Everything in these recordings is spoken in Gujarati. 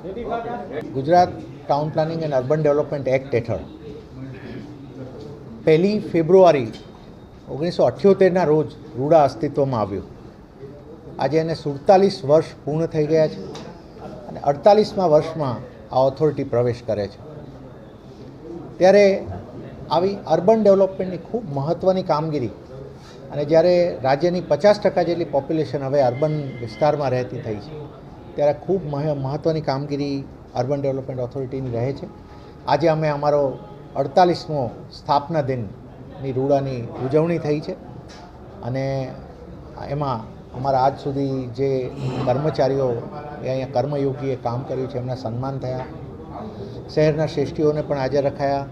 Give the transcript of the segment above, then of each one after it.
Gujarat town planning and urban development act હેઠળ પહેલી ફેબ્રુઆરી ઓગણીસો અઠ્યોતેરના રોજ રૂડા અસ્તિત્વમાં આવ્યું. આજે એને સુડતાલીસ વર્ષ પૂર્ણ થઈ ગયા છે અને અડતાલીસમાં વર્ષમાં આ ઓથોરિટી પ્રવેશ કરે છે. ત્યારે આવી અર્બન ડેવલપમેન્ટની ખૂબ મહત્ત્વની કામગીરી અને જ્યારે રાજ્યની પચાસ ટકા જેટલી પોપ્યુલેશન હવે અર્બન વિસ્તારમાં રહેતી થઈ છે ત્યારે ખૂબ મહ- મહત્ત્વની કામગીરી અર્બન ડેવલપમેન્ટ ઓથોરિટીની રહે છે. આજે અમે અમારો અડતાલીસમો સ્થાપના દિનની રૂડાની ઉજવણી થઈ છે અને એમાં અમારા આજ સુધી જે કર્મચારીઓ અહીંયા કર્મયોગીએ કામ કર્યું છે, એમના સન્માન થયા. શહેરના શ્રેષ્ઠીઓને પણ હાજર રખાયા.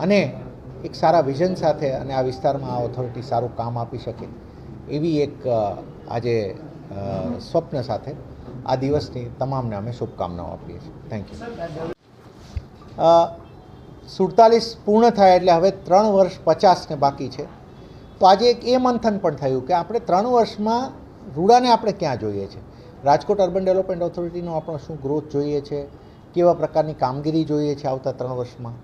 અને એક સારા વિઝન સાથે અને આ વિસ્તારમાં આ ઓથોરિટી સારું કામ આપી શકે એવી એક આજે સ્વપ્ન સાથે આ દિવસની તમામને અમે શુભકામનાઓ આપીએ છીએ. થેન્ક યુ સુડતાલીસ પૂર્ણ થયા એટલે હવે ત્રણ વર્ષ પચાસને બાકી છે. તો આજે એક એ મંથન પણ થયું કે આપણે ત્રણ વર્ષમાં રૂડાને આપણે ક્યાં જોઈએ છે? રાજકોટ અર્બન ડેવલપમેન્ટ ઓથોરિટીનો આપણો શું ગ્રોથ જોઈએ છે? કેવા પ્રકારની કામગીરી જોઈએ છે આવતા ત્રણ વર્ષમાં?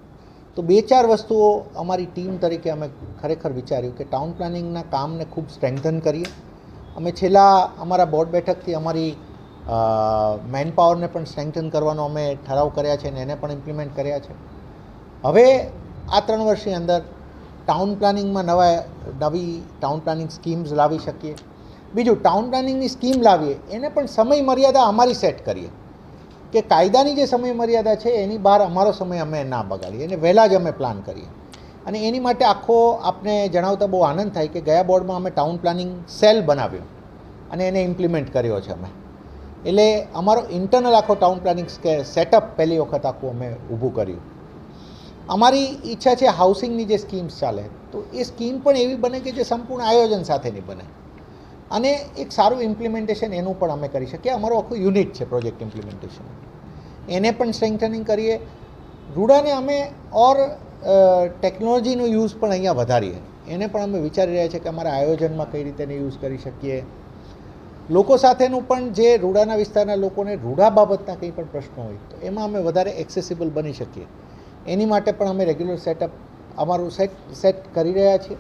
તો બે ચાર વસ્તુઓ અમારી ટીમ તરીકે અમે ખરેખર વિચાર્યું કે ટાઉન પ્લાનિંગના કામને ખૂબ સ્ટ્રેન્થન કરીએ. અમે છેલ્લા અમારા બોર્ડ બેઠકથી અમારી મેન પાવરને પણ સ્ટ્રેન્થન કરવાનો અમે ઠરાવ કર્યા છે અને એને પણ ઇમ્પ્લિમેન્ટ કર્યા છે. હવે આ ત્રણ વર્ષની અંદર ટાઉન પ્લાનિંગમાં નવા, નવી ટાઉન પ્લાનિંગ સ્કીમ્સ લાવી શકીએ. બીજું ટાઉન પ્લાનિંગની સ્કીમ લાવીએ, એને પણ સમય મર્યાદા અમારી સેટ કરીએ. કે કાયદાની જે સમય મર્યાદા છે, એની બહાર અમારો સમય અમે ના બગાડીએ. એને વહેલા જ અમે પ્લાન કરીએ. અને એની માટે આખો આપને જણાવતા બહુ આનંદ થાય કે ગયા બોર્ડમાં અમે ટાઉન પ્લાનિંગ સેલ બનાવ્યો. અને એને ઇમ્પ્લિમેન્ટ કર્યો છે અમે. એટલે અમારો ઇન્ટરનલ આખો ટાઉન પ્લાનિંગ સેટઅપ પહેલી વખત આખું અમે ઊભું કર્યું. અમારી ઈચ્છા છે હાઉસિંગની જે સ્કીમ્સ ચાલે, તો એ સ્કીમ પણ એવી બને કે જે સંપૂર્ણ આયોજન સાથેની બને. અને એક સારું ઇમ્પ્લિમેન્ટેશન એનું પણ અમે કરી શકીએ. અમારું આખું યુનિટ છે પ્રોજેક્ટ ઇમ્પ્લિમેન્ટેશન એને પણ સ્ટ્રેન્થનિંગ કરીએ. રૂડાને અમે ઓર ટેકનોલોજીનો યુઝ પણ અહીંયા વધારીએ. એને પણ અમે વિચારી રહ્યા છીએ કે અમારા આયોજનમાં કઈ રીતે એને યુઝ કરી શકીએ. લોકો સાથેનું પણ જે રૂડાના વિસ્તારના લોકોને રૂડા બાબતના કંઈ પણ પ્રશ્નો હોય, તો એમાં અમે વધારે એક્સેસિબલ બની શકીએ. એની માટે પણ અમે રેગ્યુલર સેટઅપ અમારું સેટ સેટ કરી રહ્યા છીએ.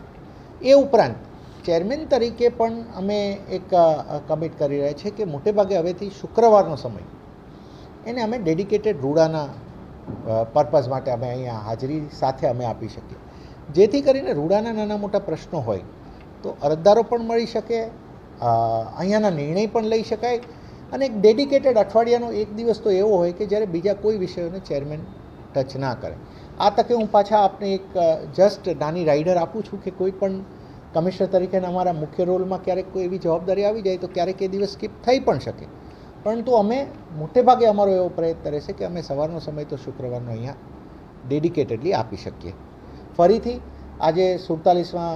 એ ઉપરાંત ચેરમેન તરીકે પણ અમે એક કમિટ કરી રહ્યા છીએ કે મોટે ભાગે હવેથી શુક્રવારનો સમય. એને અમે ડેડિકેટેડ રૂડાના પર્પઝ માટે અમે અહીંયા હાજરી સાથે અમે આપી શકીએ. જેથી કરીને રૂડાના નાના મોટા પ્રશ્નો હોય, તો અરજદારો પણ મળી શકે અહીંયાના નિર્ણય પણ લઈ શકાય. અને એક ડેડિકેટેડ અઠવાડિયાનો એક દિવસ તો એવો હોય કે જ્યારે બીજા કોઈ વિષયોને ચેરમેન ટચ ના કરે. આ તકે હું પાછા આપને એક જસ્ટ નાની રાઇડર આપું છું કે કોઈ પણ કમિશનર તરીકેના અમારા મુખ્ય રોલમાં ક્યારેક કોઈ એવી જવાબદારી આવી જાય તો ક્યારેક એ દિવસ સ્કીપ થઈ પણ શકે. પરંતુ અમે મોટે ભાગે અમારો એવો પ્રયત્ન રહેશે કે અમે સવારનો સમય તો શુક્રવારનો અહીંયા ડેડિકેટેડલી આપી શકીએ. ફરીથી આજે સુડતાલીસમાં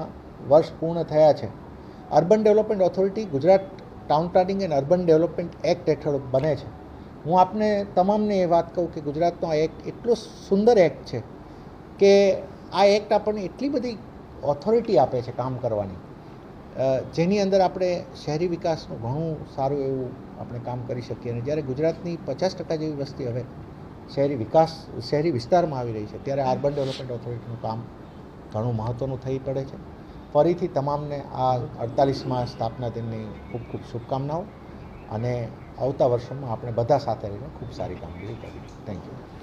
વર્ષ પૂર્ણ થયા છે. Urban development authority Gujarat town planning and urban development act હેઠળ બને છે. હું આપને તમામને એ વાત કહું કે ગુજરાતનો આ એક્ટ એટલો સુંદર એક્ટ છે કે આ એક્ટ આપણને એટલી બધી ઓથોરિટી આપે છે કામ કરવાની. જેની અંદર આપણે શહેરી વિકાસનું ઘણું સારું એવું આપણે કામ કરી શકીએ અને જ્યારે ગુજરાતની પચાસ ટકા જેવી વસ્તી હવે શહેરી વિકાસ, શહેરી વિસ્તારમાં આવી રહી છે, ત્યારે અર્બન ડેવલપમેન્ટ ઓથોરિટીનું કામ ઘણું મહત્ત્વનું થઈ પડે છે. ફરીથી તમામને આ અડતાલીસમાં સ્થાપના દિનની ખૂબ ખૂબ શુભકામનાઓ અને આવતા વર્ષોમાં આપણે બધા સાથે રહીને ખૂબ સારી કામગીરી કરી થેન્ક યુ